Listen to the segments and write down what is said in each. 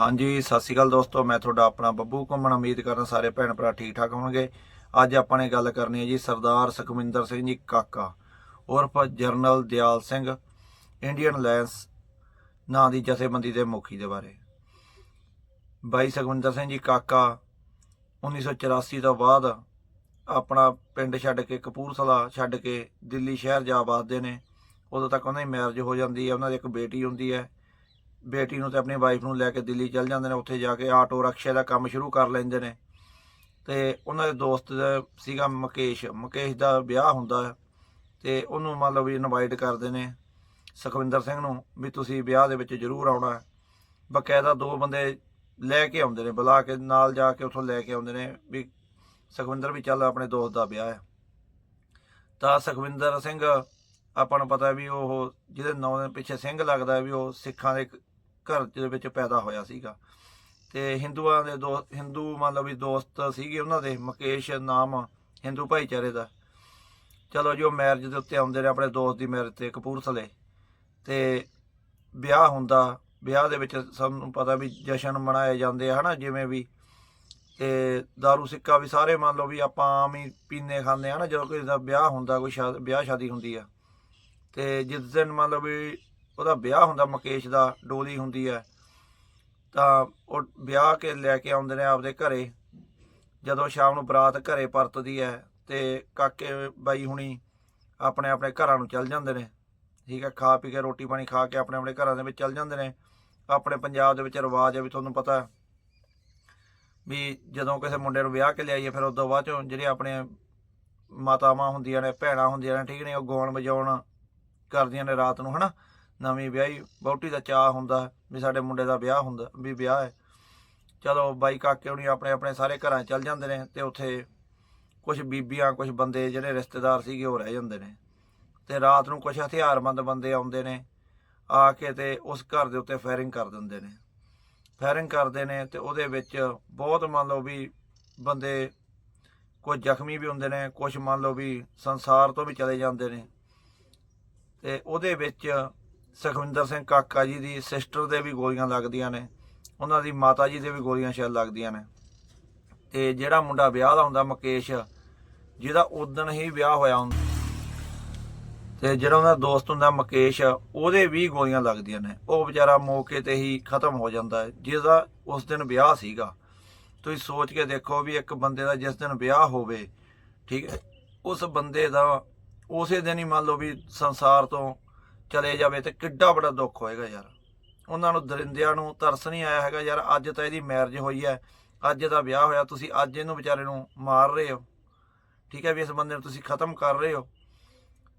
ਹਾਂਜੀ, ਸਤਿ ਸ਼੍ਰੀ ਅਕਾਲ ਦੋਸਤੋ, ਮੈਂ ਤੁਹਾਡਾ ਆਪਣਾ ਬੱਬੂ ਘੁੰਮਣ। ਉਮੀਦ ਕਰਦਾ ਸਾਰੇ ਭੈਣ ਭਰਾ ਠੀਕ ਠਾਕ ਹੋਣਗੇ। ਅੱਜ ਆਪਾਂ ਨੇ ਗੱਲ ਕਰਨੀ ਹੈ ਜੀ ਸਰਦਾਰ ਸੁਖਵਿੰਦਰ ਸਿੰਘ ਜੀ ਕਾਕਾ, ਉਰਫ general Dyal Singh, Indian lions ਨਾਂ ਦੀ ਜਥੇਬੰਦੀ ਦੇ ਮੁਖੀ ਦੇ ਬਾਰੇ। ਬਾਈ ਸੁਖਵਿੰਦਰ ਸਿੰਘ ਜੀ ਕਾਕਾ 1984 ਤੋਂ ਬਾਅਦ ਆਪਣਾ ਪਿੰਡ ਛੱਡ ਕੇ ਕਪੂਰਥਲਾ ਛੱਡ ਕੇ ਦਿੱਲੀ ਸ਼ਹਿਰ ਜਾ ਵਸਦੇ ਨੇ। ਉਦੋਂ ਤੱਕ ਉਹਨਾਂ ਦੀ ਮੈਰਿਜ ਹੋ ਜਾਂਦੀ ਹੈ, ਉਹਨਾਂ ਦੀ ਇੱਕ ਬੇਟੀ ਹੁੰਦੀ ਹੈ। ਬੇਟੀ ਨੂੰ ਤੇ ਆਪਣੀ ਵਾਈਫ ਨੂੰ ਲੈ ਕੇ ਦਿੱਲੀ ਚਲ ਜਾਂਦੇ ਨੇ, ਉੱਥੇ ਜਾ ਕੇ ਆਟੋ ਰਕਸ਼ੇ ਦਾ ਕੰਮ ਸ਼ੁਰੂ ਕਰ ਲੈਂਦੇ ਨੇ। ਤੇ ਉਹਨਾਂ ਦੇ ਦੋਸਤ ਸੀਗਾ ਮੁਕੇਸ਼ ਮੁਕੇਸ਼ ਦਾ ਵਿਆਹ ਹੁੰਦਾ ਹੈ ਤੇ ਉਹਨੂੰ ਮਤਲਬ ਵੀ ਇਨਵਾਈਟ ਕਰਦੇ ਨੇ ਸੁਖਵਿੰਦਰ ਸਿੰਘ ਨੂੰ ਵੀ ਤੁਸੀਂ ਵਿਆਹ ਦੇ ਵਿੱਚ ਜ਼ਰੂਰ ਆਉਣਾ ਹੈ। ਬਕਾਇਦਾ ਦੋ ਬੰਦੇ ਲੈ ਕੇ ਆਉਂਦੇ ਨੇ, ਬੁਲਾ ਕੇ ਨਾਲ ਜਾ ਕੇ ਉੱਥੋਂ ਲੈ ਕੇ ਆਉਂਦੇ ਨੇ ਵੀ ਸੁਖਵਿੰਦਰ ਵੀ ਚੱਲ ਆਪਣੇ ਦੋਸਤ ਦਾ ਵਿਆਹ ਹੈ। ਤਾਂ ਸੁਖਵਿੰਦਰ ਸਿੰਘ, ਆਪਾਂ ਨੂੰ ਪਤਾ ਵੀ ਉਹ ਜਿਹਦੇ ਨਾਂ ਦੇ ਪਿੱਛੇ ਸਿੰਘ ਲੱਗਦਾ ਵੀ ਉਹ ਸਿੱਖਾਂ ਦੇ ਘਰ ਦੇ ਵਿੱਚ ਪੈਦਾ ਹੋਇਆ ਸੀਗਾ। ਤੇ ਹਿੰਦੂਆਂ ਦੇ ਦੋ, ਹਿੰਦੂ ਮੰਨ ਲਓ ਵੀ ਦੋਸਤ ਸੀਗੇ ਉਹਨਾਂ ਦੇ, ਮੁਕੇਸ਼ ਨਾਮ ਹਿੰਦੂ ਭਾਈਚਾਰੇ ਦਾ। ਚਲੋ ਜੀ, ਉਹ ਮੈਰਿਜ ਦੇ ਉੱਤੇ ਆਉਂਦੇ ਨੇ ਆਪਣੇ ਦੋਸਤ ਦੀ ਮੈਰਿਜ ਤੇ ਕਪੂਰਥਲੇ। ਤੇ ਵਿਆਹ ਹੁੰਦਾ, ਵਿਆਹ ਦੇ ਵਿੱਚ ਸਭ ਨੂੰ ਪਤਾ ਵੀ ਜਸ਼ਨ ਮਨਾਏ ਜਾਂਦੇ ਆ, ਹਨਾ, ਜਿਵੇਂ ਵੀ। ਤੇ दारू ਸਿੱਕਾ ਵੀ ਸਾਰੇ ਮੰਨ ਲਓ ਵੀ ਆਪਾਂ ਆਮ ਹੀ ਪੀਨੇ ਖਾਂਦੇ ਆ ਨਾ ਜਦੋਂ ਕਿਸੇ ਦਾ ਵਿਆਹ ਹੁੰਦਾ, ਕੋਈ ਸ਼ਾ- ਵਿਆਹ ਸ਼ਾਦੀ ਹੁੰਦੀ ਆ। ਤੇ ਜਿਸ ਦਿਨ ਮੰਨ ਲਓ ਵੀ ਉਹਦਾ ਵਿਆਹ ਹੁੰਦਾ ਮੁਕੇਸ਼ ਦਾ, ਡੋਲੀ ਹੁੰਦੀ ਹੈ। ਤਾਂ ਉਹ ਵਿਆਹ ਕੇ ਲੈ ਕੇ ਆਉਂਦੇ ਨੇ ਆਪਦੇ ਘਰੇ। ਜਦੋਂ ਸ਼ਾਮ ਨੂੰ ਬਰਾਤ ਘਰੇ ਪਰਤਦੀ ਹੈ ਤੇ ਕਾਕੇ ਬਾਈ ਹੁਣੀ ਆਪਣੇ ਆਪਣੇ ਘਰਾਂ ਨੂੰ ਚੱਲ ਜਾਂਦੇ ਨੇ। ਠੀਕ ਹੈ, ਖਾ ਪੀ ਕੇ ਰੋਟੀ ਪਾਣੀ ਖਾ ਕੇ ਆਪਣੇ ਆਪਣੇ ਘਰਾਂ ਦੇ ਵਿੱਚ ਚੱਲ ਜਾਂਦੇ ਨੇ। ਆਪਣੇ ਪੰਜਾਬ ਦੇ ਵਿੱਚ ਰਿਵਾਜ ਹੈ ਵੀ ਤੁਹਾਨੂੰ ਪਤਾ ਵੀ ਜਦੋਂ ਕਿਸੇ ਮੁੰਡੇ ਨੂੰ ਵਿਆਹ ਕੇ ਲਿਆਈਏ ਫਿਰ ਉਸ ਤੋਂ ਬਾਅਦ ਚੋਂ ਜਿਹੜੇ ਆਪਣੇ ਮਾਤਾਵਾਂ ਹੁੰਦੀਆਂ ਨੇ, ਭੈਣਾਂ ਹੁੰਦੀਆਂ ਨੇ, ਠੀਕ ਨੇ ਉਹ ਗਾਉਣ ਵਜਾਉਣ ਕਰਦੀਆਂ ਨੇ ਰਾਤ ਨੂੰ, ਹਨਾ? ਨਵੀਂ ਵਿਆਹੀ, ਵਹੁਟੀ ਦਾ ਚਾਹ ਹੁੰਦਾ ਵੀ ਸਾਡੇ ਮੁੰਡੇ ਦਾ ਵਿਆਹ ਹੁੰਦਾ, ਵੀ ਵਿਆਹ ਹੈ। ਚਲੋ ਬਾਈ ਕਾਕੇ ਹੁਣੀ ਆਪਣੇ ਆਪਣੇ ਸਾਰੇ ਘਰਾਂ 'ਚ ਚੱਲ ਜਾਂਦੇ ਨੇ ਤੇ ਉੱਥੇ ਕੁਝ ਬੀਬੀਆਂ ਕੁਝ ਬੰਦੇ ਜਿਹੜੇ ਰਿਸ਼ਤੇਦਾਰ ਸੀਗੇ ਉਹ ਰਹਿ ਜਾਂਦੇ ਨੇ। ਤੇ ਰਾਤ ਨੂੰ ਕੁਝ ਹਥਿਆਰਬੰਦ ਬੰਦੇ ਆਉਂਦੇ ਨੇ, ਆ ਕੇ ਤੇ ਉਸ ਘਰ ਦੇ ਉੱਤੇ ਫਾਇਰਿੰਗ ਕਰ ਦਿੰਦੇ ਨੇ। ਫਾਇਰਿੰਗ ਕਰਦੇ ਨੇ ਤੇ ਉਹਦੇ ਵਿੱਚ ਬਹੁਤ ਮੰਨ ਲਓ ਵੀ ਬੰਦੇ ਕੁਝ ਜ਼ਖਮੀ ਵੀ ਹੁੰਦੇ ਨੇ ਕੁਝ ਮੰਨ ਲਓ ਵੀ ਸੰਸਾਰ ਤੋਂ ਵੀ ਚਲੇ ਜਾਂਦੇ ਨੇ। ਤੇ ਉਹਦੇ ਵਿੱਚ ਸੁਖਵਿੰਦਰ ਸਿੰਘ ਕਾਕਾ ਜੀ ਦੀ ਸਿਸਟਰ ਦੇ ਵੀ ਗੋਲੀਆਂ ਲੱਗਦੀਆਂ ਨੇ, ਉਹਨਾਂ ਦੀ ਮਾਤਾ ਜੀ ਦੇ ਵੀ ਗੋਲੀਆਂ ਸ਼ਾਇਦ ਲੱਗਦੀਆਂ ਨੇ। ਤੇ ਜਿਹੜਾ ਮੁੰਡਾ ਵਿਆਹ ਦਾ ਹੁੰਦਾ ਮੁਕੇਸ਼, ਜਿਹਦਾ ਉਦਣ ਹੀ ਵਿਆਹ ਹੋਇਆ ਹੁੰਦਾ। ਤੇ ਜਿਹੜਾ ਉਹਦਾ ਦੋਸਤ ਹੁੰਦਾ ਮੁਕੇਸ਼, ਉਹਦੇ ਵੀ ਗੋਲੀਆਂ ਲੱਗਦੀਆਂ ਨੇ। ਉਹ ਵਿਚਾਰਾ ਮੌਕੇ ਤੇ ਹੀ ਖਤਮ ਹੋ ਜਾਂਦਾ ਹੈ, ਜਿਹਦਾ ਉਸ ਦਿਨ ਵਿਆਹ ਸੀਗਾ। ਤੁਸੀਂ ਸੋਚ ਕੇ ਦੇਖੋ ਵੀ ਇੱਕ ਬੰਦੇ ਦਾ ਜਿਸ ਦਿਨ ਵਿਆਹ ਹੋਵੇ, ਠੀਕ ਹੈ, ਉਸ ਬੰਦੇ ਦਾ ਉਸੇ ਦਿਨ ਹੀ ਮੰਨ ਲਓ ਵੀ ਸੰਸਾਰ ਤੋਂ ਚਲੇ ਜਾਵੇ ਤੇ ਕਿੱਡਾ ਬੜਾ ਦੁੱਖ ਹੋਏਗਾ ਯਾਰ। ਉਹਨਾਂ ਨੂੰ ਦਰਿੰਦਿਆਂ ਨੂੰ ਤਰਸ ਨਹੀਂ ਆਇਆ ਹੈਗਾ ਯਾਰ, ਅੱਜ ਤਾਂ ਇਹਦੀ ਮੈਰਿਜ ਹੋਈ ਹੈ, ਅੱਜ ਦਾ ਵਿਆਹ ਹੋਇਆ, ਤੁਸੀਂ ਅੱਜ ਇਹਨੂੰ ਵਿਚਾਰੇ ਨੂੰ ਮਾਰ ਰਹੇ ਹੋ। ਠੀਕ ਹੈ ਵੀ ਇਸ ਬੰਦੇ ਨੂੰ ਤੁਸੀਂ ਖਤਮ ਕਰ ਰਹੇ ਹੋ।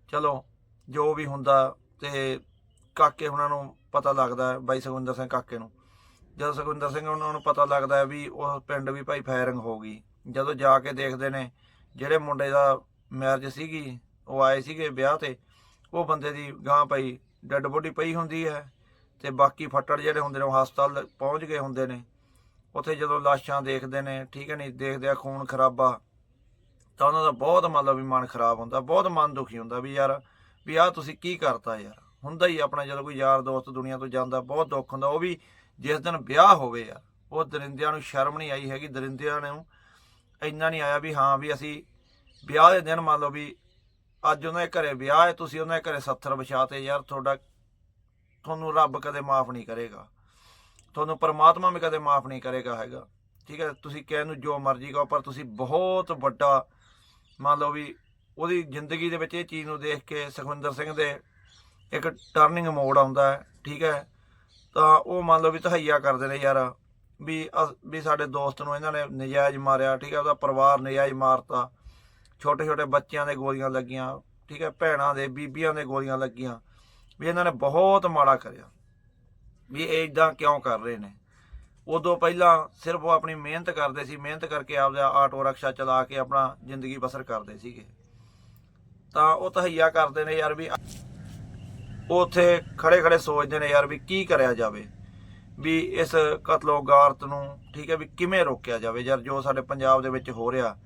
ਚਲੋ, ਜੋ ਵੀ ਹੁੰਦਾ ਤੇ ਕਾਕੇ ਉਹਨਾਂ ਨੂੰ ਪਤਾ ਲੱਗਦਾ ਬਾਈ ਸੁਖਵਿੰਦਰ ਸਿੰਘ ਕਾਕੇ ਨੂੰ। ਜਦੋਂ ਸੁਖਵਿੰਦਰ ਸਿੰਘ ਉਹਨਾਂ ਨੂੰ ਪਤਾ ਲੱਗਦਾ ਵੀ ਉਹ ਪਿੰਡ ਵੀ ਭਾਈ ਫਾਇਰਿੰਗ ਹੋ ਗਈ। ਜਦੋਂ ਜਾ ਕੇ ਦੇਖਦੇ ਨੇ, ਜਿਹੜੇ ਮੁੰਡੇ ਦਾ ਮੈਰਿਜ ਸੀਗੀ, ਉਹ ਆਏ ਸੀਗੇ ਵਿਆਹ ਤੇ ਉਹ ਬੰਦੇ ਦੀ ਗਾਂ ਪਈ, ਡੈੱਡ ਬੋਡੀ ਪਈ ਹੁੰਦੀ ਹੈ ਤੇ ਬਾਕੀ ਫੱਟੜ ਜਿਹੜੇ ਹੁੰਦੇ ਨੇ ਉਹ ਹਸਪਤਾਲ ਪਹੁੰਚ ਗਏ ਹੁੰਦੇ ਨੇ। ਉੱਥੇ ਜਦੋਂ ਲਾਸ਼ਾਂ ਦੇਖਦੇ ਨੇ, ਠੀਕ ਹੈ ਨਹੀਂ ਦੇਖਦੇ ਆ ਖੂਨ ਖਰਾਬਾ, ਤਾਂ ਉਹਨਾਂ ਦਾ ਬਹੁਤ ਮਤਲਬ ਵੀ ਮਨ ਖਰਾਬ ਹੁੰਦਾ, ਬਹੁਤ ਮਨ ਦੁਖੀ ਹੁੰਦਾ ਵੀ ਯਾਰ, ਵੀ ਆਹ ਤੁਸੀਂ ਕੀ ਕਰਤਾ ਯਾਰ? ਹੁੰਦਾ ਹੀ ਆਪਣਾ ਜਦੋਂ ਕੋਈ ਯਾਰ ਦੋਸਤ ਦੁਨੀਆ ਤੋਂ ਜਾਂਦਾ, ਬਹੁਤ ਦੁੱਖ ਹੁੰਦਾ, ਉਹ ਵੀ ਜਿਸ ਦਿਨ ਵਿਆਹ ਹੋਵੇ ਯਾਰ, ਉਹ ਦਰਿੰਦਿਆਂ ਨੂੰ ਸ਼ਰਮ ਨਹੀਂ ਆਈ ਹੈਗੀ, ਦਰਿੰਦਿਆਂ ਨੂੰ ਇੰਨਾ ਨਹੀਂ ਆਇਆ ਵੀ ਹਾਂ ਵੀ ਅਸੀਂ ਵਿਆਹ ਦੇ ਦਿਨ ਮੰਨ ਲਓ ਵੀ ਅੱਜ ਉਹਨਾਂ ਦੇ ਘਰੇ ਵਿਆਹ ਹੈ, ਤੁਸੀਂ ਉਹਨਾਂ ਦੇ ਘਰੇ 70 ਵਿਛਾਤੇ, ਯਾਰ ਤੁਹਾਡਾ ਤੁਹਾਨੂੰ ਰੱਬ ਕਦੇ ਮਾਫ ਨਹੀਂ ਕਰੇਗਾ। ਤੁਹਾਨੂੰ ਪਰਮਾਤਮਾ ਵੀ ਕਦੇ ਮਾਫ ਨਹੀਂ ਕਰੇਗਾ ਹੈਗਾ। ਠੀਕ ਹੈ, ਤੁਸੀਂ ਕਹਿਣ ਨੂੰ ਜੋ ਮਰਜ਼ੀ ਕਹੋ, ਪਰ ਤੁਸੀਂ ਬਹੁਤ ਵੱਡਾ, ਮੰਨ ਲਓ ਵੀ ਉਹਦੀ ਜ਼ਿੰਦਗੀ ਦੇ ਵਿੱਚ ਇਹ ਚੀਜ਼ ਨੂੰ ਦੇਖ ਕੇ ਸੁਖਵਿੰਦਰ ਸਿੰਘ ਦੇ ਇੱਕ ਟਰਨਿੰਗ ਮੋੜ ਆਉਂਦਾ ਹੈ, ਠੀਕ ਹੈ। ਤਾਂ ਉਹ ਮੰਨ ਲਓ ਵੀ ਤਹਈਆ ਕਰਦੇ ਨੇ ਯਾਰ, ਵੀ ਅਸ- ਵੀ ਸਾਡੇ ਦੋਸਤ ਨੂੰ ਇਹਨਾਂ ਨੇ ਨਜਾਇਜ਼ ਮਾਰਿਆ, ਠੀਕ ਹੈ, ਉਹਦਾ ਪਰਿਵਾਰ ਨਜਾਇਜ਼ ਮਾਰਤਾ। ਛੋਟੇ ਛੋਟੇ ਬੱਚਿਆਂ ਦੇ ਗੋਲੀਆਂ ਲੱਗੀਆਂ, ਠੀਕ ਹੈ, ਭੈਣਾਂ ਦੇ, ਬੀਬੀਆਂ ਦੇ ਗੋਲੀਆਂ ਲੱਗੀਆਂ, ਵੀ ਇਹਨਾਂ ਨੇ ਬਹੁਤ ਮਾੜਾ ਕਰਿਆ। ਵੀ ਇਹ ਇਦਾਂ ਕਿਉਂ ਕਰ ਰਹੇ ਨੇ? ਉਦੋਂ ਪਹਿਲਾਂ ਸਿਰਫ ਉਹ ਆਪਣੀ ਮਿਹਨਤ ਕਰਦੇ ਸੀ, ਮਿਹਨਤ ਕਰਕੇ ਆਪਦਾ ਆਟੋ ਰਕਸ਼ਾ ਚਲਾ ਕੇ ਆਪਣਾ ਜ਼ਿੰਦਗੀ ਬਸਰ ਕਰਦੇ ਸੀਗੇ। ਤਾਂ ਉਹ ਤਹਈਆ ਕਰਦੇ ਨੇ ਯਾਰ ਵੀ ਉਹ ਉੱਥੇ ਖੜੇ ਖੜੇ ਸੋਚਦੇ ਨੇ ਯਾਰ ਵੀ ਕੀ ਕਰਿਆ ਜਾਵੇ? ਵੀ ਇਸ ਕਤਲੋ ਗਾਰਤ ਨੂੰ, ਠੀਕ ਹੈ, ਵੀ ਕਿਵੇਂ ਰੋਕਿਆ ਜਾਵੇ? ਯਾਰ ਜੋ ਸਾਡੇ ਪੰਜਾਬ ਦੇ ਵਿੱਚ ਹੋ ਰਿਹਾ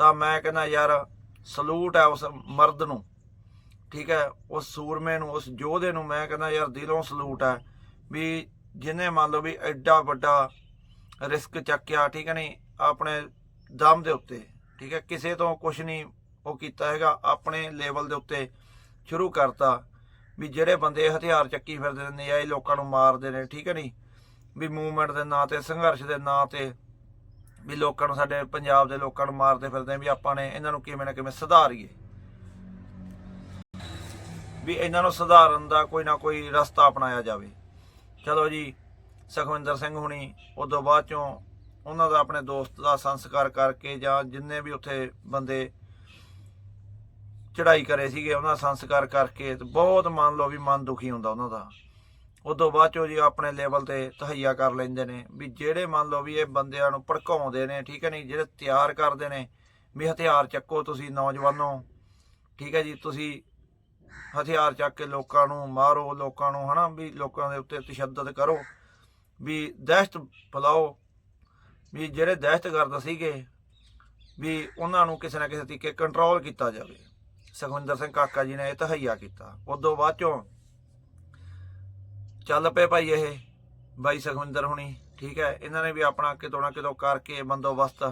ਤਾਂ ਮੈਂ ਕਹਿੰਦਾ ਯਾਰ ਸਲੂਟ ਹੈ ਉਸ ਮਰਦ ਨੂੰ, ਠੀਕ ਹੈ, ਉਸ ਸੂਰਮੇ ਨੂੰ, ਉਸ ਯੋਧੇ ਨੂੰ ਮੈਂ ਕਹਿੰਦਾ ਯਾਰ ਦਿਲੋਂ ਸਲੂਟ ਹੈ ਵੀ ਜਿਹਨੇ ਮੰਨ ਲਓ ਵੀ ਐਡਾ ਵੱਡਾ ਰਿਸਕ ਚੱਕਿਆ, ਠੀਕ ਹੈ ਨਹੀਂ ਆਪਣੇ ਦਮ ਦੇ ਉੱਤੇ, ਠੀਕ ਹੈ, ਕਿਸੇ ਤੋਂ ਕੁਝ ਨਹੀਂ ਉਹ ਕੀਤਾ ਹੈਗਾ, ਆਪਣੇ ਲੈਵਲ ਦੇ ਉੱਤੇ ਸ਼ੁਰੂ ਕਰਤਾ ਵੀ ਜਿਹੜੇ ਬੰਦੇ ਹਥਿਆਰ ਚੱਕੀ ਫਿਰਦੇ ਨੇ ਇਹ ਲੋਕਾਂ ਨੂੰ ਮਾਰਦੇ ਨੇ, ਠੀਕ ਹੈ ਨਹੀਂ ਵੀ ਮੂਵਮੈਂਟ ਦੇ ਨਾਂ ਤੇ, ਸੰਘਰਸ਼ ਦੇ ਨਾਂ ਤੇ ਵੀ ਲੋਕਾਂ ਨੂੰ ਸਾਡੇ ਪੰਜਾਬ ਦੇ ਲੋਕਾਂ ਨੂੰ ਮਾਰਦੇ ਫਿਰਦੇ ਵੀ ਆਪਾਂ ਨੇ ਇਹਨਾਂ ਨੂੰ ਕਿਵੇਂ ਨਾ ਕਿਵੇਂ ਸੁਧਾਰੀਏ। ਵੀ ਇਹਨਾਂ ਨੂੰ ਸੁਧਾਰਨ ਦਾ ਕੋਈ ਨਾ ਕੋਈ ਰਸਤਾ ਅਪਣਾਇਆ ਜਾਵੇ। ਚਲੋ ਜੀ, ਸੁਖਵਿੰਦਰ ਸਿੰਘ ਹੁਣੀ ਉਦੋਂ ਬਾਅਦ ਚੋਂ ਉਹਨਾਂ ਦਾ ਆਪਣੇ ਦੋਸਤ ਦਾ ਸੰਸਕਾਰ ਕਰਕੇ ਜਾਂ ਜਿੰਨੇ ਵੀ ਉੱਥੇ ਬੰਦੇ ਚੜਾਈ ਕਰੇ ਸੀਗੇ, ਉਹਨਾਂ ਦਾ ਸੰਸਕਾਰ ਕਰਕੇ ਤੇ ਬਹੁਤ ਮੰਨ ਲਓ ਵੀ ਮਨ ਦੁਖੀ ਹੁੰਦਾ ਉਹਨਾਂ ਦਾ। ਉਦੋਂ ਬਾਅਦ ਚੋਂ ਜੀ ਆਪਣੇ ਲੈਵਲ ਤੇ ਤਹਈਆ ਕਰ ਲੈਂਦੇ ਨੇ ਵੀ ਜਿਹੜੇ ਮੰਨ ਲਓ ਵੀ ਇਹ ਬੰਦਿਆਂ ਨੂੰ ਭੜਕਾਉਂਦੇ ਨੇ, ਠੀਕ ਹੈ ਨਹੀਂ, ਜਿਹੜੇ ਤਿਆਰ ਕਰਦੇ ਨੇ, ਵੀ ਹਥਿਆਰ ਚੱਕੋ ਤੁਸੀਂ ਨੌਜਵਾਨੋ, ਠੀਕ ਹੈ ਜੀ, ਤੁਸੀਂ ਹਥਿਆਰ ਚੱਕ ਕੇ ਲੋਕਾਂ ਨੂੰ ਮਾਰੋ, ਲੋਕਾਂ ਨੂੰ ਹਨਾ ਵੀ ਲੋਕਾਂ ਦੇ ਉੱਤੇ ਤਸ਼ੱਦਦ ਕਰੋ, ਵੀ ਦਹਿਸ਼ਤ ਫੈਲਾਓ, ਵੀ ਜਿਹੜੇ ਦਹਿਸ਼ਤਗਰਦ ਸੀਗੇ, ਵੀ ਉਹਨਾਂ ਨੂੰ ਕਿਸੇ ਨਾ ਕਿਸੇ ਤਰੀਕੇ ਕੰਟਰੋਲ ਕੀਤਾ ਜਾਵੇ। ਸੁਖਵਿੰਦਰ ਸਿੰਘ ਕਾਕਾ ਜੀ ਨੇ ਇਹ ਤਹਈਆ ਕੀਤਾ। ਉਦੋਂ ਬਾਅਦ ਚੋਂ ਚੱਲ ਪਏ ਭਾਈ ਇਹ, ਬਾਈ ਸੁਖਵਿੰਦਰ ਹੁਣੀ, ਠੀਕ ਹੈ, ਇਹਨਾਂ ਨੇ ਵੀ ਆਪਣਾ ਕਿਤੋਂ ਨਾ ਕਿਤੋਂ ਕਰਕੇ ਬੰਦੋਬਸਤ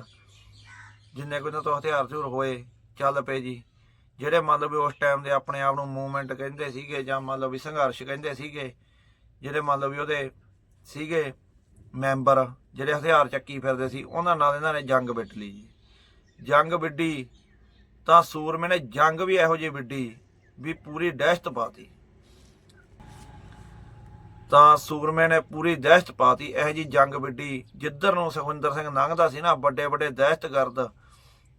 ਜਿੰਨੇ ਕੋਈ ਇਹਨਾਂ ਤੋਂ ਹਥਿਆਰ ਹਥਿਆਰ ਹੋਏ, ਚੱਲ ਪਏ ਜੀ। ਜਿਹੜੇ ਮੰਨ ਲਓ ਵੀ ਉਸ ਟਾਈਮ ਦੇ ਆਪਣੇ ਆਪ ਨੂੰ ਮੂਵਮੈਂਟ ਕਹਿੰਦੇ ਸੀਗੇ ਜਾਂ ਮੰਨ ਲਓ ਵੀ ਸੰਘਰਸ਼ ਕਹਿੰਦੇ ਸੀਗੇ, ਜਿਹੜੇ ਮੰਨ ਲਓ ਵੀ ਉਹਦੇ ਸੀਗੇ ਮੈਂਬਰ ਜਿਹੜੇ ਹਥਿਆਰ ਚੱਕੀ ਫਿਰਦੇ ਸੀ, ਉਹਨਾਂ ਨਾਲ ਇਹਨਾਂ ਨੇ ਜੰਗ ਵਿੱਢ ਲਈ ਜੀ। ਜੰਗ ਵਿੱਢੀ ਤਾਂ ਸੂਰਮੇ ਨੇ ਜੰਗ ਵੀ ਇਹੋ ਜਿਹੀ ਵਿੱਢੀ ਵੀ ਪੂਰੀ ਦਹਿਸ਼ਤ ਪਾਤੀ ਤਾਂ ਸੂਰਮੇ ਨੇ ਪੂਰੀ ਦਹਿਸ਼ਤ ਪਾਤੀ। ਇਹੋ ਜਿਹੀ ਜੰਗ ਵਿੱਢੀ ਜਿੱਧਰ ਨੂੰ ਸੁਖਵਿੰਦਰ ਸਿੰਘ ਲੰਘਦਾ ਸੀ ਨਾ ਵੱਡੇ ਵੱਡੇ ਦਹਿਸ਼ਤਗਰਦ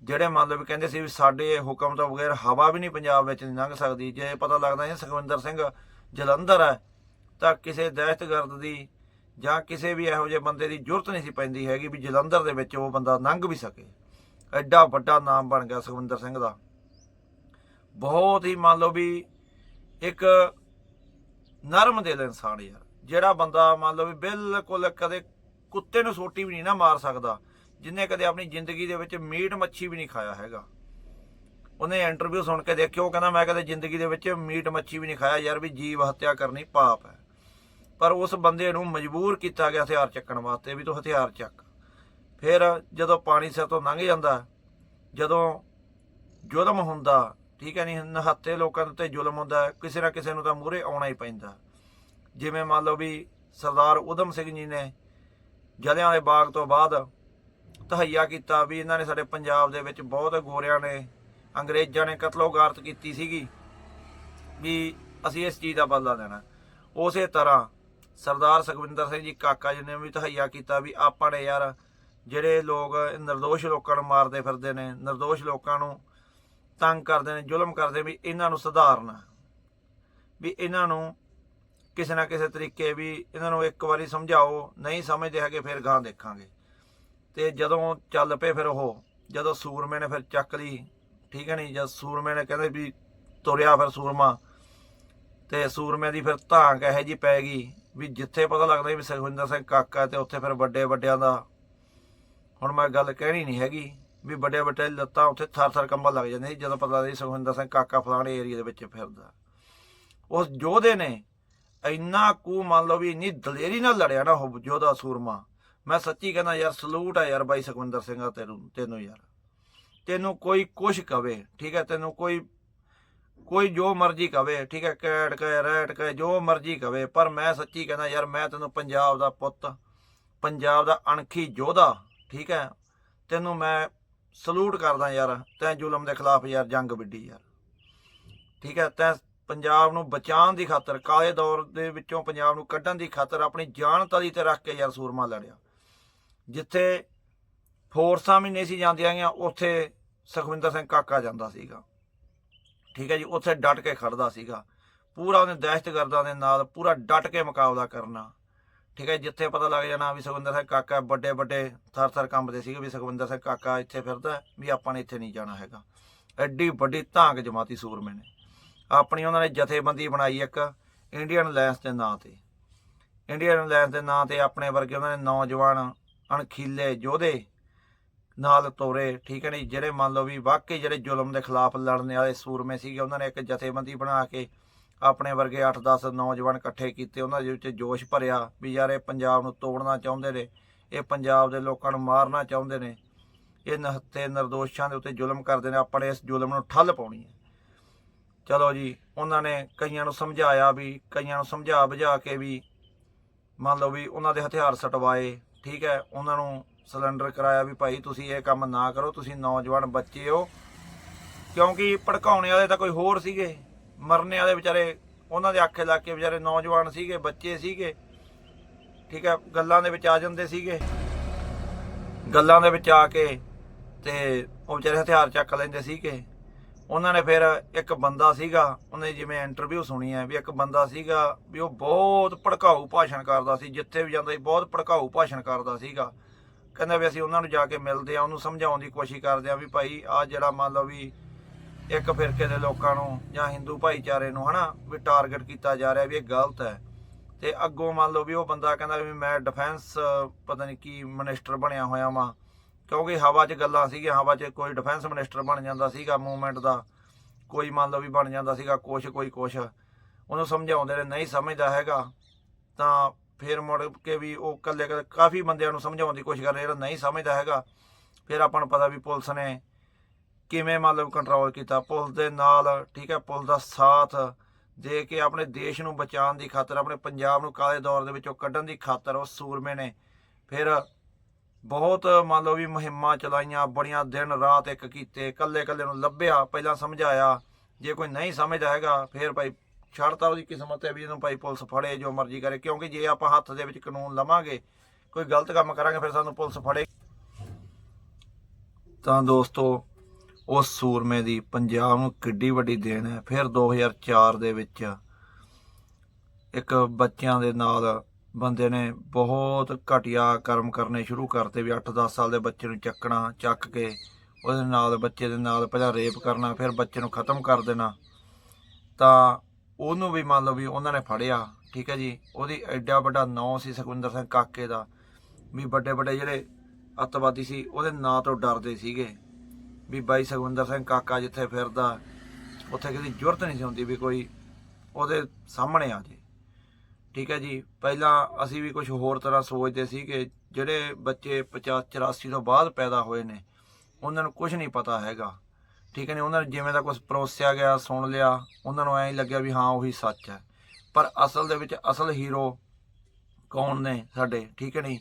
ਜਿਹੜੇ ਮੰਨ ਲਓ ਵੀ ਕਹਿੰਦੇ ਸੀ ਵੀ ਸਾਡੇ ਹੁਕਮ ਤੋਂ ਬਗੈਰ ਹਵਾ ਵੀ ਨਹੀਂ ਪੰਜਾਬ ਵਿੱਚ ਨਹੀਂ ਲੰਘ ਸਕਦੀ। ਜੇ ਪਤਾ ਲੱਗਦਾ ਹੈ ਸੁਖਵਿੰਦਰ ਸਿੰਘ ਜਲੰਧਰ ਹੈ, ਤਾਂ ਕਿਸੇ ਦਹਿਸ਼ਤਗਰਦ ਦੀ ਜਾਂ ਕਿਸੇ ਵੀ ਇਹੋ ਜਿਹੇ ਬੰਦੇ ਦੀ ਜ਼ਰੂਰਤ ਨਹੀਂ ਸੀ ਪੈਂਦੀ ਹੈਗੀ ਵੀ ਜਲੰਧਰ ਦੇ ਵਿੱਚ ਉਹ ਬੰਦਾ ਲੰਘ ਵੀ ਸਕੇ। ਐਡਾ ਵੱਡਾ ਨਾਮ ਬਣ ਗਿਆ ਸੁਖਵਿੰਦਰ ਸਿੰਘ ਦਾ। ਬਹੁਤ ਹੀ ਮੰਨ ਲਓ ਵੀ ਇੱਕ ਨਰਮ ਦਿਲ ਇਨਸਾਨ ਯਾਰ। ਜਿਹੜਾ ਬੰਦਾ ਮੰਨ ਲਓ ਵੀ ਬਿਲਕੁਲ ਕਦੇ ਕੁੱਤੇ ਨੂੰ ਸੋਟੀ ਵੀ ਨਹੀਂ ਨਾ ਮਾਰ ਸਕਦਾ, ਜਿਨੇ ਕਦੇ ਆਪਣੀ ਜ਼ਿੰਦਗੀ ਦੇ ਵਿੱਚ ਮੀਟ ਮੱਛੀ ਵੀ ਨਹੀਂ ਖਾਇਆ ਹੈਗਾ। ਉਹਨੇ ਇੰਟਰਵਿਊ ਸੁਣ ਕੇ ਦੇਖਿਓ ਉਹ ਕਹਿੰਦਾ ਮੈਂ ਕਦੇ ਜ਼ਿੰਦਗੀ ਦੇ ਵਿੱਚ ਮੀਟ ਮੱਛੀ ਵੀ ਨਹੀਂ ਖਾਇਆ ਯਾਰ ਵੀ ਜੀਵ ਹੱਤਿਆ ਕਰਨੀ ਪਾਪ ਹੈ। ਪਰ ਉਸ ਬੰਦੇ ਨੂੰ ਮਜਬੂਰ ਕੀਤਾ ਗਿਆ ਹਥਿਆਰ ਚੱਕਣ ਵਾਸਤੇ ਵੀ ਤੂੰ ਹਥਿਆਰ ਚੱਕ। ਫਿਰ ਜਦੋਂ ਪਾਣੀ ਸਿਰ ਤੋਂ ਲੰਘ ਜਾਂਦਾ, ਜਦੋਂ ਜ਼ੁਲਮ ਹੁੰਦਾ ਠੀਕ ਹੈ ਨਹੀਂ, ਨਹਾਤੇ ਲੋਕਾਂ ਦੇ ਉੱਤੇ ਜ਼ੁਲਮ ਹੁੰਦਾ ਕਿਸੇ ਨਾ ਕਿਸੇ ਨੂੰ ਤਾਂ ਮੂਹਰੇ ਆਉਣਾ ਹੀ ਪੈਂਦਾ। ਜਿਵੇਂ ਮੰਨ ਲਓ ਵੀ ਸਰਦਾਰ ਉਦਮ ਸਿੰਘ ਜੀ ਨੇ ਜਲਿਆਂ ਦੇ ਬਾਗ ਤੋਂ ਬਾਅਦ ਤਹਈਆ ਕੀਤਾ ਵੀ ਇਹਨਾਂ ਨੇ ਸਾਡੇ ਪੰਜਾਬ ਦੇ ਵਿੱਚ ਬਹੁਤ ਗੋਰਿਆਂ ਨੇ, ਅੰਗਰੇਜ਼ਾਂ ਨੇ ਕਤਲੋਗਾਰਤ ਕੀਤੀ ਸੀਗੀ ਵੀ ਅਸੀਂ ਇਸ ਚੀਜ਼ ਦਾ ਬਦਲਾ ਦੇਣਾ ਉਸੇ ਤਰ੍ਹਾਂ ਸਰਦਾਰ ਸੁਖਵਿੰਦਰ ਸਿੰਘ ਜੀ ਕਾਕਾ ਜੀ ਨੇ ਵੀ ਤਹਈਆ ਕੀਤਾ ਵੀ ਆਪਾਂ ਨੇ ਯਾਰ ਜਿਹੜੇ ਲੋਕ, ਨਿਰਦੋਸ਼ ਲੋਕਾਂ ਨੂੰ ਮਾਰਦੇ ਫਿਰਦੇ ਨੇ, ਨਿਰਦੋਸ਼ ਲੋਕਾਂ ਨੂੰ ਤੰਗ ਕਰਦੇ ਨੇ, ਜ਼ੁਲਮ ਕਰਦੇ ਵੀ ਇਹਨਾਂ ਨੂੰ ਸੁਧਾਰਨਾ। ਵੀ ਇਹਨਾਂ ਨੂੰ ਕਿਸੇ ਨਾ ਕਿਸੇ ਤਰੀਕੇ ਵੀ ਇਹਨਾਂ ਨੂੰ ਇੱਕ ਵਾਰੀ ਸਮਝਾਓ, ਨਹੀਂ ਸਮਝਦੇ ਹੈਗੇ ਫਿਰ ਗਾਂ ਦੇਖਾਂਗੇ। ਤੇ ਜਦੋਂ ਚੱਲ ਪਏ ਫਿਰ ਉਹ, ਜਦੋਂ ਸੂਰਮੇ ਨੇ ਫਿਰ ਚੱਕ ਲਈ, ਠੀਕ ਹੈ ਨਹੀਂ? ਜਦ ਸੂਰਮੇ ਨੇ ਕਹਿੰਦੇ ਵੀ ਤੁਰਿਆ ਫਿਰ ਸੂਰਮਾ, ਤੇ ਸੂਰਮੇ ਦੀ ਫਿਰ ਧਾਂਕ ਇਹੋ ਜੀ ਪੈ ਗਈ ਵੀ ਜਿੱਥੇ ਪਤਾ ਲੱਗਦਾ ਵੀ ਸੁਖਵਿੰਦਰ ਸਿੰਘ ਕਾਕਾ ਤੇ ਉੱਥੇ ਫਿਰ ਵੱਡੇ ਵੱਡਿਆਂ ਦਾ, ਹੁਣ ਮੈਂ ਗੱਲ ਕਹਿਣੀ ਨਹੀਂ ਹੈਗੀ। ਵੀ ਵੱਡੇ ਵੱਡੇ ਲੱਤਾਂ ਉੱਥੇ ਥਰ ਥਰ ਕੰਬਲ ਲੱਗ ਜਾਂਦੇ ਸੀ, ਜਦੋਂ ਪਤਾ ਲੱਗਦਾ ਸੀ ਸੁਖਵਿੰਦਰ ਸਿੰਘ ਕਾਕਾ ਫਲਾਣੇ ਏਰੀਆ ਦੇ ਵਿੱਚ ਫਿਰਦਾ। ਉਸ ਯੋਧੇ ਨੇ ਇੰਨਾ ਕੁ ਮੰਨ ਲਓ ਵੀ ਇੰਨੀ ਦਲੇਰੀ ਨਾਲ ਲੜਿਆ ਨਾ ਉਹ ਯੋਧਾ ਸੂਰਮਾ। ਮੈਂ ਸੱਚੀ ਕਹਿੰਦਾ ਯਾਰ ਸਲੂਟ ਆ ਯਾਰ ਬਾਈ ਸੁਖਵਿੰਦਰ ਸਿੰਘ ਆ ਤੈਨੂੰ ਤੈਨੂੰ ਯਾਰ। ਤੈਨੂੰ ਕੋਈ ਕੁਛ ਕਵੇ, ਠੀਕ ਹੈ? ਤੈਨੂੰ ਕੋਈ ਕੋਈ ਜੋ ਮਰਜ਼ੀ ਕਵੇ, ਠੀਕ ਹੈ? ਕੈਟ ਕਹੇ, ਰੈਟ ਕਹੇ, ਜੋ ਮਰਜ਼ੀ ਕਵੇ, ਪਰ ਮੈਂ ਸੱਚੀ ਕਹਿੰਦਾ ਯਾਰ, ਮੈਂ ਤੈਨੂੰ ਪੰਜਾਬ ਦਾ ਪੁੱਤ, ਪੰਜਾਬ ਦਾ ਅਣਖੀ ਯੋਧਾ, ਠੀਕ ਹੈ? ਤੈਨੂੰ ਮੈਂ ਸਲੂਟ ਕਰਦਾ ਯਾਰ, ਤੈਂ ਜ਼ੁਲਮ ਦੇ ਖਿਲਾਫ ਯਾਰ ਜੰਗ ਵਿੱਢੀ ਯਾਰ। ਠੀਕ ਹੈ, ਤੈਂ ਪੰਜਾਬ ਨੂੰ ਬਚਾਉਣ ਦੀ ਖਾਤਰ, ਕਾਲੇ ਦੌਰ ਦੇ ਵਿੱਚੋਂ ਪੰਜਾਬ ਨੂੰ ਕੱਢਣ ਦੀ ਖਾਤਰ ਆਪਣੀ ਜਾਨ ਤਲੀ ਤੇ ਰੱਖ ਕੇ ਯਾਰ ਸੂਰਮਾ ਲੜਿਆ। ਜਿੱਥੇ ਫੋਰਸਾਂ ਵੀ ਨਹੀਂ ਸੀ ਜਾਂਦੀਆਂ ਗੀਆਂ ਉੱਥੇ ਸੁਖਵਿੰਦਰ ਸਿੰਘ ਕਾਕਾ ਜਾਂਦਾ ਸੀਗਾ। ਠੀਕ ਹੈ ਜੀ, ਉੱਥੇ ਡਟ ਕੇ ਖੜਦਾ ਸੀਗਾ। ਪੂਰਾ ਉਹਨੇ ਦਹਿਸ਼ਤਗਰਦਾਂ ਦੇ ਨਾਲ ਪੂਰਾ ਡਟ ਕੇ ਮੁਕਾਬਲਾ ਕਰਨਾ। ਠੀਕ ਹੈ ਜਿੱਥੇ ਪਤਾ ਲੱਗ ਜਾਣਾ ਵੀ ਸੁਖਵਿੰਦਰ ਸਿੰਘ ਕਾਕਾ ਵੱਡੇ ਵੱਡੇ ਥਰ ਥਰ ਕੰਬਦੇ ਸੀਗੇ ਵੀ ਸੁਖਵਿੰਦਰ ਸਿੰਘ ਕਾਕਾ ਇੱਥੇ ਫਿਰਦਾ ਵੀ ਆਪਾਂ ਨੇ ਇੱਥੇ ਨਹੀਂ ਜਾਣਾ ਹੈਗਾ। ਐਡੀ ਵੱਡੀ ਧਾਂਕ ਜਮਾਤੀ ਸੂਰਮੇ ਨੇ। ਆਪਣੀ ਉਹਨਾਂ ਨੇ ਜਥੇਬੰਦੀ ਬਣਾਈ ਇੱਕ ਇੰਡੀਅਨ ਅਲਾਈਅੰਸ ਦੇ ਨਾਂ ਤੇ। ਇੰਡੀਅਨ ਅਲਾਈਅੰਸ ਦੇ ਨਾਂ ਤੇ ਆਪਣੇ ਵਰਗੇ ਉਹਨਾਂ ਨੇ ਨੌਜਵਾਨ ਅਣਖੀਲੇ ਯੋਧੇ ਨਾਲ ਤੋਰੇ, ਠੀਕ ਹੈ ਨਹੀਂ ਜਿਹੜੇ ਮੰਨ ਲਓ ਵੀ ਵਾਕਈ ਜਿਹੜੇ ਜ਼ੁਲਮ ਦੇ ਖਿਲਾਫ ਲੜਨ ਵਾਲੇ ਸੂਰਮੇ ਸੀਗੇ, ਉਹਨਾਂ ਨੇ ਇੱਕ ਜਥੇਬੰਦੀ ਬਣਾ ਕੇ ਆਪਣੇ ਵਰਗੇ 8-10 ਨੌਜਵਾਨ ਇਕੱਠੇ ਕੀਤੇ, ਉਹਨਾਂ ਦੇ ਵਿੱਚ ਜੋਸ਼ ਭਰਿਆ ਵੀ ਯਾਰ ਇਹ ਪੰਜਾਬ ਨੂੰ ਤੋੜਨਾ ਚਾਹੁੰਦੇ ਨੇ, ਇਹ ਪੰਜਾਬ ਦੇ ਲੋਕਾਂ ਨੂੰ ਮਾਰਨਾ ਚਾਹੁੰਦੇ ਨੇ, ਇਹ ਨਹੱਤੇ ਨਿਰਦੋਸ਼ਾਂ ਦੇ ਉੱਤੇ ਜ਼ੁਲਮ ਕਰਦੇ ਨੇ ਆਪਣੇ ਇਸ ਜ਼ੁਲਮ ਨੂੰ ਠੱਲ ਪਾਉਣੀ ਹੈ। ਚਲੋ ਜੀ, ਉਹਨਾਂ ਨੇ ਕਈਆਂ ਨੂੰ ਸਮਝਾਇਆ ਵੀ, ਕਈਆਂ ਨੂੰ ਸਮਝਾ ਬੁਝਾ ਕੇ ਵੀ, ਮੰਨ ਲਓ ਵੀ ਉਹਨਾਂ ਦੇ ਹਥਿਆਰ ਸਟਵਾਏ, ਠੀਕ ਹੈ, ਉਹਨਾਂ ਨੂੰ ਸਿਲੰਡਰ ਕਰਾਇਆ ਵੀ ਭਾਈ ਤੁਸੀਂ ਇਹ ਕੰਮ ਨਾ ਕਰੋ, ਤੁਸੀਂ ਨੌਜਵਾਨ ਬੱਚੇ ਹੋ, ਕਿਉਂਕਿ ਭੜਕਾਉਣੇ ਵਾਲੇ ਤਾਂ ਕੋਈ ਹੋਰ ਸੀਗੇ। ਮਰਨੇ ਵਾਲੇ ਵਿਚਾਰੇ, ਉਹਨਾਂ ਦੇ ਆਖੇ ਲੱਗ ਕੇ ਵਿਚਾਰੇ ਨੌਜਵਾਨ ਸੀਗੇ, ਬੱਚੇ ਸੀਗੇ। ਠੀਕ ਹੈ, ਗੱਲਾਂ ਦੇ ਵਿੱਚ ਆ ਜਾਂਦੇ ਸੀਗੇ। ਗੱਲਾਂ ਦੇ ਵਿੱਚ ਆ ਕੇ ਤੇ ਉਹ ਵਿਚਾਰੇ ਹਥਿਆਰ ਚੱਕ ਲੈਂਦੇ ਸੀਗੇ। ਉਹਨਾਂ ਨੇ ਫਿਰ ਇੱਕ ਬੰਦਾ ਸੀਗਾ, ਉਹਨੇ ਜਿਵੇਂ ਇੰਟਰਵਿਊ ਸੁਣੀ ਹੈ ਵੀ ਇੱਕ ਬੰਦਾ ਸੀਗਾ ਵੀ ਉਹ ਬਹੁਤ ਭੜਕਾਊ ਭਾਸ਼ਣ ਕਰਦਾ ਸੀ, ਜਿੱਥੇ ਵੀ ਜਾਂਦਾ ਸੀ ਬਹੁਤ ਭੜਕਾਊ ਭਾਸ਼ਣ ਕਰਦਾ ਸੀਗਾ। ਕਹਿੰਦਾ ਵੀ ਅਸੀਂ ਉਹਨਾਂ ਨੂੰ ਜਾ ਕੇ ਮਿਲਦੇ ਆ ਉਹਨੂੰ ਸਮਝਾਉਣ ਦੀ ਕੋਸ਼ਿਸ਼ ਕਰਦੇ ਆ ਵੀ ਭਾਈ ਆ ਜਿਹੜਾ ਮੰਨ ਲਓ ਵੀ ਇੱਕ ਫਿਰਕੇ ਦੇ ਲੋਕਾਂ ਨੂੰ ਜਾਂ ਹਿੰਦੂ ਭਾਈਚਾਰੇ ਨੂੰ ਹਨਾ ਵੀ ਟਾਰਗੇਟ ਕੀਤਾ ਜਾ ਰਿਹਾ ਵੀ ਇਹ ਗਲਤ ਹੈ। ਤੇ ਅੱਗੋਂ ਮੰਨ ਲਓ ਵੀ ਉਹ ਬੰਦਾ ਕਹਿੰਦਾ ਵੀ ਮੈਂ ਡਿਫੈਂਸ ਪਤਾ ਨਹੀਂ ਕੀ ਮਿਨਿਸਟਰ ਬਣਿਆ ਹੋਇਆ ਵਾਂ। ਕਿਉਂਕਿ ਹਵਾ 'ਚ ਗੱਲਾਂ ਸੀਗੀਆਂ, ਹਵਾ 'ਚ ਕੋਈ ਡਿਫੈਂਸ ਮਿਨਿਸਟਰ ਬਣ ਜਾਂਦਾ ਸੀਗਾ ਮੂਵਮੈਂਟ ਦਾ। ਕੋਈ ਮੰਨ ਲਓ ਵੀ ਬਣ ਜਾਂਦਾ ਸੀਗਾ, ਕੁਛ, ਕੋਈ, ਕੁਛ। ਉਹਨੂੰ ਸਮਝਾਉਂਦੇ ਨੇ, ਨਹੀਂ ਸਮਝਦਾ ਹੈਗਾ। ਤਾਂ ਫਿਰ ਮੁੜ ਕੇ ਵੀ ਉਹ ਕੱਲੇ ਕਾਫੀ ਬੰਦਿਆਂ ਨੂੰ ਸਮਝਾਉਣ ਦੀ ਕੋਸ਼ਿਸ਼ ਕਰ ਰਿਹਾ ਜਿਹੜਾ ਨਹੀਂ ਸਮਝਦਾ ਹੈਗਾ। ਫਿਰ ਆਪਾਂ ਨੂੰ ਪਤਾ ਵੀ ਪੁਲਿਸ ਨੇ ਕਿਵੇਂ ਮਤਲਬ ਕੰਟਰੋਲ ਕੀਤਾ? ਪੁਲਿਸ ਦੇ ਨਾਲ, ਠੀਕ ਹੈ, ਪੁਲਿਸ ਦਾ ਸਾਥ ਦੇ ਕੇ ਆਪਣੇ ਦੇਸ਼ ਨੂੰ ਬਚਾਉਣ ਦੀ ਖਾਤਰ, ਆਪਣੇ ਪੰਜਾਬ ਨੂੰ ਕਾਲੇ ਦੌਰ ਦੇ ਵਿੱਚੋਂ ਕੱਢਣ ਦੀ ਖਾਤਰ ਉਸ ਸੂਰਮੇ ਨੇ। ਫਿਰ ਬਹੁਤ ਮੰਨ ਲਓ ਵੀ ਮੁਹਿੰਮਾਂ ਚਲਾਈਆਂ, ਬੜੀਆਂ ਦਿਨ ਰਾਤ ਇੱਕ ਕੀਤੇ ਕੱਲੇ ਕੱਲੇ ਨੂੰ ਲੱਭਿਆ, ਪਹਿਲਾਂ ਸਮਝਾਇਆ, ਜੇ ਕੋਈ ਨਹੀਂ ਸਮਝਦਾ ਹੈਗਾ, ਫਿਰ ਭਾਈ ਛੱਡਤਾ ਉਹਦੀ ਕਿਸਮਤ ਹੈ ਵੀ ਇਹਨੂੰ ਭਾਈ ਪੁਲਿਸ ਫੜੇ, ਜੋ ਮਰਜ਼ੀ ਕਰੇ, ਕਿਉਂਕਿ ਜੇ ਆਪਾਂ ਹੱਥ ਦੇ ਵਿੱਚ ਕਾਨੂੰਨ ਲਵਾਂਗੇ, ਕੋਈ ਗਲਤ ਕੰਮ ਕਰਾਂਗੇ, ਫਿਰ ਸਾਨੂੰ ਪੁਲਿਸ ਫੜੇ। ਤਾਂ ਦੋਸਤੋ ਉਸ ਸੂਰਮੇ ਦੀ ਪੰਜਾਬ ਨੂੰ ਕਿੱਡੀ ਵੱਡੀ ਦੇਣ ਹੈ। ਫਿਰ 2004 ਦੇ ਵਿੱਚ ਇੱਕ ਬੱਚਿਆਂ ਦੇ ਨਾਲ ਬੰਦੇ ਨੇ ਬਹੁਤ ਘਟੀਆ ਕਰਮ ਕਰਨੇ ਸ਼ੁਰੂ ਕਰਤੇ ਵੀ 8-10 ਸਾਲ ਦੇ ਬੱਚੇ ਨੂੰ ਚੱਕਣਾ, ਚੱਕ ਕੇ ਉਹਦੇ ਨਾਲ ਬੱਚੇ ਦੇ ਨਾਲ ਪਹਿਲਾਂ ਰੇਪ ਕਰਨਾ, ਫਿਰ ਬੱਚੇ ਨੂੰ ਖਤਮ ਕਰ ਦੇਣਾ। ਤਾਂ ਉਹਨੂੰ ਵੀ ਮੰਨ ਲਓ ਵੀ ਉਹਨਾਂ ਨੇ ਫੜਿਆ, ਠੀਕ ਹੈ ਜੀ। ਉਹਦੀ ਐਡਾ ਵੱਡਾ ਨਾਂ ਸੀ ਸੁਖਵਿੰਦਰ ਸਿੰਘ ਕਾਕੇ ਦਾ, ਵੀ ਵੱਡੇ ਵੱਡੇ ਜਿਹੜੇ ਅੱਤਵਾਦੀ ਸੀ ਉਹਦੇ ਨਾਂ ਤੋਂ ਡਰਦੇ ਸੀਗੇ। ਵੀ ਬਾਈ ਸੁਖਵਿੰਦਰ ਸਿੰਘ ਕਾਕਾ ਜਿੱਥੇ ਫਿਰਦਾ, ਉੱਥੇ ਕਿਸੇ ਜ਼ਰੂਰਤ ਨਹੀਂ ਸੀ ਹੁੰਦੀ ਵੀ ਕੋਈ ਉਹਦੇ ਸਾਹਮਣੇ ਆ ਜੇ। ਠੀਕ ਹੈ ਜੀ, ਪਹਿਲਾਂ ਅਸੀਂ ਵੀ ਕੁਝ ਹੋਰ ਤਰ੍ਹਾਂ ਸੋਚਦੇ ਸੀ ਕਿ ਜਿਹੜੇ ਬੱਚੇ 50 84 ਤੋਂ ਬਾਅਦ ਪੈਦਾ ਹੋਏ ਨੇ, ਉਹਨਾਂ ਨੂੰ ਕੁਝ ਨਹੀਂ ਪਤਾ ਹੈਗਾ। ਠੀਕ ਹੈ ਨਹੀਂ ਉਹਨਾਂ ਨੂੰ ਜਿਵੇਂ ਦਾ ਕੁਝ ਪਰੋਸਿਆ ਗਿਆ, ਸੁਣ ਲਿਆ, ਉਹਨਾਂ ਨੂੰ ਐਂ ਲੱਗਿਆ ਵੀ ਹਾਂ, ਉਹੀ ਸੱਚ ਹੈ। ਪਰ ਅਸਲ ਦੇ ਵਿੱਚ ਅਸਲ ਹੀਰੋ ਕੌਣ ਨੇ ਸਾਡੇ? ਠੀਕ ਹੈ ਨਹੀਂ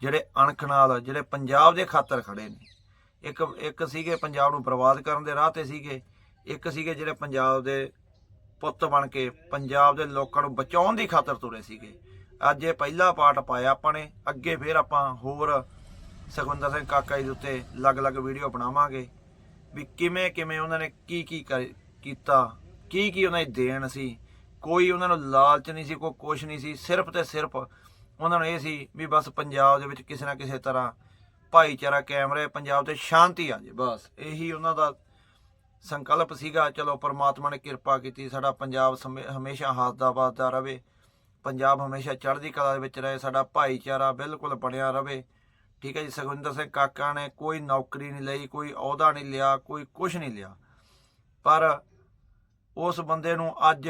ਜਿਹੜੇ ਅਣਖ ਨਾਲ ਜਿਹੜੇ ਪੰਜਾਬ ਦੇ ਖਾਤਰ ਖੜੇ ਨੇ। ਇੱਕ ਇੱਕ ਸੀਗੇ ਪੰਜਾਬ ਨੂੰ ਬਰਬਾਦ ਕਰਨ ਦੇ ਰਾਹ ਤੇ ਸੀਗੇ, ਇੱਕ ਸੀਗੇ ਜਿਹੜੇ ਪੰਜਾਬ ਦੇ ਪੁੱਤ ਬਣ ਕੇ ਪੰਜਾਬ ਦੇ ਲੋਕਾਂ ਨੂੰ ਬਚਾਉਣ ਦੀ ਖਾਤਰ ਤੁਰੇ ਸੀਗੇ। ਅੱਜ ਇਹ ਪਹਿਲਾ ਪਾਰਟ ਪਾਇਆ ਆਪਾਂ ਨੇ, ਅੱਗੇ ਫਿਰ ਆਪਾਂ ਹੋਰ ਸੁਖਵਿੰਦਰ ਸਿੰਘ ਕਾਕਾ ਜੀ ਦੇ ਉੱਤੇ ਅਲੱਗ-ਅਲੱਗ ਵੀਡੀਓ ਬਣਾਵਾਂਗੇ ਵੀ ਕਿਵੇਂ ਕਿਵੇਂ ਉਹਨਾਂ ਨੇ ਕੀ ਕੀ ਕਰ- ਕੀਤਾ, ਕੀ ਕੀ ਉਹਨਾਂ ਦੀ ਦੇਣ ਸੀ। ਕੋਈ ਉਹਨਾਂ ਨੂੰ ਲਾਲਚ ਨਹੀਂ ਸੀ, ਕੋਈ ਕੁਛ ਨਹੀਂ ਸੀ, ਸਿਰਫ ਤੇ ਸਿਰਫ ਉਹਨਾਂ ਨੂੰ ਇਹ ਸੀ ਵੀ ਬਸ ਪੰਜਾਬ ਦੇ ਵਿੱਚ ਕਿਸੇ ਨਾ ਕਿਸੇ ਤਰ੍ਹਾਂ ਭਾਈਚਾਰਾ ਕਾਇਮ ਰਹੇ ਪੰਜਾਬ ਤੇ ਸ਼ਾਂਤੀ ਆ ਜੇ। ਬਸ। ਇਹੀ ਉਹਨਾਂ ਦਾ ਸੰਕਲਪ ਸੀਗਾ ਚਲੋ ਪ੍ਰਮਾਤਮਾ ਨੇ ਕਿਰਪਾ ਕੀਤੀ ਸਾਡਾ ਪੰਜਾਬ ਹਮੇਸ਼ਾ ਹੱਸਦਾ ਵੱਸਦਾ ਰਵੇ ਪੰਜਾਬ ਹਮੇਸ਼ਾ ਚੜ੍ਹਦੀ ਕਲਾ ਦੇ ਵਿੱਚ ਰਹੇ ਸਾਡਾ ਭਾਈਚਾਰਾ ਬਿਲਕੁਲ ਬਣਿਆ ਰਵੇ। ਠੀਕ ਹੈ ਜੀ ਸੁਖਵਿੰਦਰ ਸਿੰਘ ਕਾਕਾ ਨੇ ਕੋਈ ਨੌਕਰੀ ਨਹੀਂ ਲਈ ਕੋਈ ਅਹੁਦਾ ਨਹੀਂ ਲਿਆ ਕੋਈ ਕੁਝ ਨਹੀਂ ਲਿਆ। ਪਰ ਉਸ ਬੰਦੇ ਨੂੰ ਅੱਜ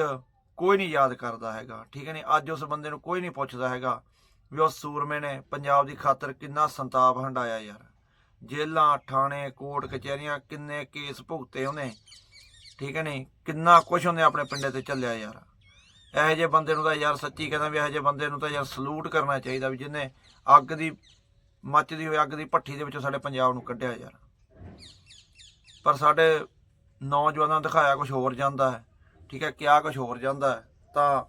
ਕੋਈ ਨਹੀਂ ਯਾਦ ਕਰਦਾ ਹੈਗਾ। ਠੀਕ ਹੈ ਨਹੀਂ ਅੱਜ ਉਸ ਬੰਦੇ ਨੂੰ ਕੋਈ ਨਹੀਂ ਪੁੱਛਦਾ ਹੈਗਾ। ਵੀ ਉਸ ਸੂਰਮੇ ਨੇ ਪੰਜਾਬ ਦੀ ਖਾਤਰ ਕਿੰਨਾ ਸੰਤਾਪ ਹੰਡਾਇਆ ਯਾਰ। ਜੇਲਾਂ ਥਾਣੇ, ਕੋਰਟ, ਕਚਹਿਰੀਆਂ ਕਿੰਨੇ ਕੇਸ ਭੁਗਤੇ ਉਹਨੇ। ਠੀਕ ਹੈ ਨਹੀਂ? ਕਿੰਨਾ ਕੁਝ ਉਹਨੇ ਆਪਣੇ ਪਿੰਡੇ ਤੇ ਚੱਲਿਆ ਯਾਰ। ਇਹੋ ਜਿਹੇ ਬੰਦੇ ਨੂੰ ਤਾਂ ਯਾਰ ਸੱਚੀ ਕਹਿੰਦਾ ਵੀ ਇਹੋ ਜਿਹੇ ਬੰਦੇ ਨੂੰ ਤਾਂ ਯਾਰ ਸਲੂਟ ਕਰਨਾ ਚਾਹੀਦਾ ਵੀ ਜਿਹਨੇ ਅੱਗ ਦੀ, ਮੱਚਦੀ ਹੋਈ ਅੱਗ ਦੀ ਭੱਠੀ ਦੇ ਵਿੱਚੋਂ ਸਾਡੇ ਪੰਜਾਬ ਨੂੰ ਕੱਢਿਆ ਯਾਰ। ਪਰ ਸਾਡੇ ਨੌਜਵਾਨਾਂ ਨੂੰ ਦਿਖਾਇਆ ਕੁਝ ਹੋਰ ਜਾਂਦਾ ਹੈ। ਠੀਕ ਹੈ ਕਿਆ ਕੁਝ ਹੋਰ ਜਾਂਦਾ ਹੈ। ਤਾਂ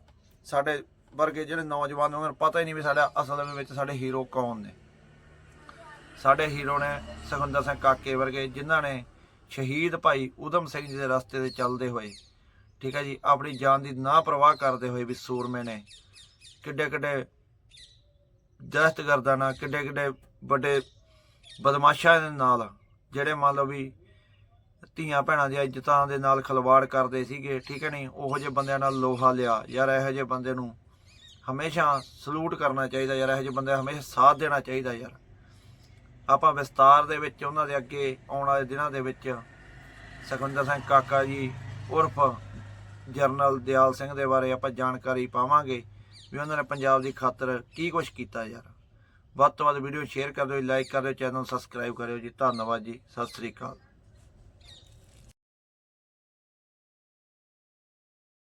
ਸਾਡੇ ਵਰਗੇ ਜਿਹੜੇ ਨੌਜਵਾਨ ਉਹਨਾਂ ਨੂੰ ਪਤਾ ਹੀ ਨਹੀਂ ਵੀ ਸਾਡਾ ਅਸਲ ਦੇ ਵਿੱਚ ਸਾਡੇ ਹੀਰੋ ਕੌਣ ਨੇ। ਸਾਡੇ ਹੀਰੋ ਨੇ ਸੁਖਿੰਦਰ ਸਿੰਘ ਕਾਕੇ ਵਰਗੇ ਜਿਨ੍ਹਾਂ ਨੇ ਸ਼ਹੀਦ ਭਾਈ ਉਦਮ ਸਿੰਘ ਜੀ ਦੇ ਰਸਤੇ ਤੇ ਚੱਲਦੇ ਹੋਏ, ਠੀਕ ਹੈ ਜੀ, ਆਪਣੀ ਜਾਨ ਦੀ ਨਾ ਪ੍ਰਵਾਹ ਕਰਦੇ ਹੋਏ ਵੀ ਸੂਰਮੇ ਨੇ ਕਿੱਡੇ ਕਿੱਡੇ ਦਹਿਸ਼ਤਗਰਦਾਂ ਕਿੱਡੇ ਕਿੱਡੇ ਵੱਡੇ ਬਦਮਾਸ਼ਾਂ ਦੇ ਨਾਲ, ਜਿਹੜੇ ਮੰਨ ਲਓ ਵੀ ਧੀਆਂ ਭੈਣਾਂ ਦੀਆਂ ਇੱਜ਼ਤਾਂ ਦੇ ਨਾਲ ਖਲਵਾੜ ਕਰਦੇ ਸੀਗੇ, ਠੀਕ ਹੈ ਨਹੀਂ ਉਹੋ ਜਿਹੇ ਬੰਦਿਆਂ ਨਾਲ ਲੋਹਾ ਲਿਆ, ਯਾਰ ਇਹੋ ਜਿਹੇ ਬੰਦੇ ਨੂੰ ਹਮੇਸ਼ਾ ਸਲੂਟ ਕਰਨਾ ਚਾਹੀਦਾ ਯਾਰ, ਇਹੋ ਜਿਹੇ ਬੰਦੇ ਹਮੇਸ਼ਾ ਸਾਥ ਦੇਣਾ ਚਾਹੀਦਾ ਯਾਰ। ਆਪਾਂ ਵਿਸਤਾਰ ਦੇ ਵਿੱਚ, ਉਹਨਾਂ ਦੇ ਅੱਗੇ ਆਉਣ ਵਾਲੇ ਦਿਨਾਂ ਦੇ ਵਿੱਚ ਸੁਖਵਿੰਦਰ ਸਿੰਘ ਕਾਕਾ ਜੀ, ਉਰਫ ਜਰਨਲ ਦਿਆਲ ਸਿੰਘ ਦੇ ਬਾਰੇ ਆਪਾਂ ਜਾਣਕਾਰੀ ਪਾਵਾਂਗੇ ਵੀ ਉਹਨਾਂ ਨੇ ਪੰਜਾਬ ਦੀ ਖਾਤਰ ਕੀ ਕੁਝ ਕੀਤਾ ਯਾਰ। ਵੱਧ ਤੋਂ ਵੱਧ ਵੀਡੀਓ ਸ਼ੇਅਰ ਕਰ ਦਿਓ, ਲਾਈਕ ਕਰ ਦਿਓ, ਚੈਨਲ ਸਬਸਕ੍ਰਾਈਬ ਕਰਿਓ ਜੀ। ਧੰਨਵਾਦ ਜੀ। ਸਤਿ ਸ੍ਰੀ ਅਕਾਲ।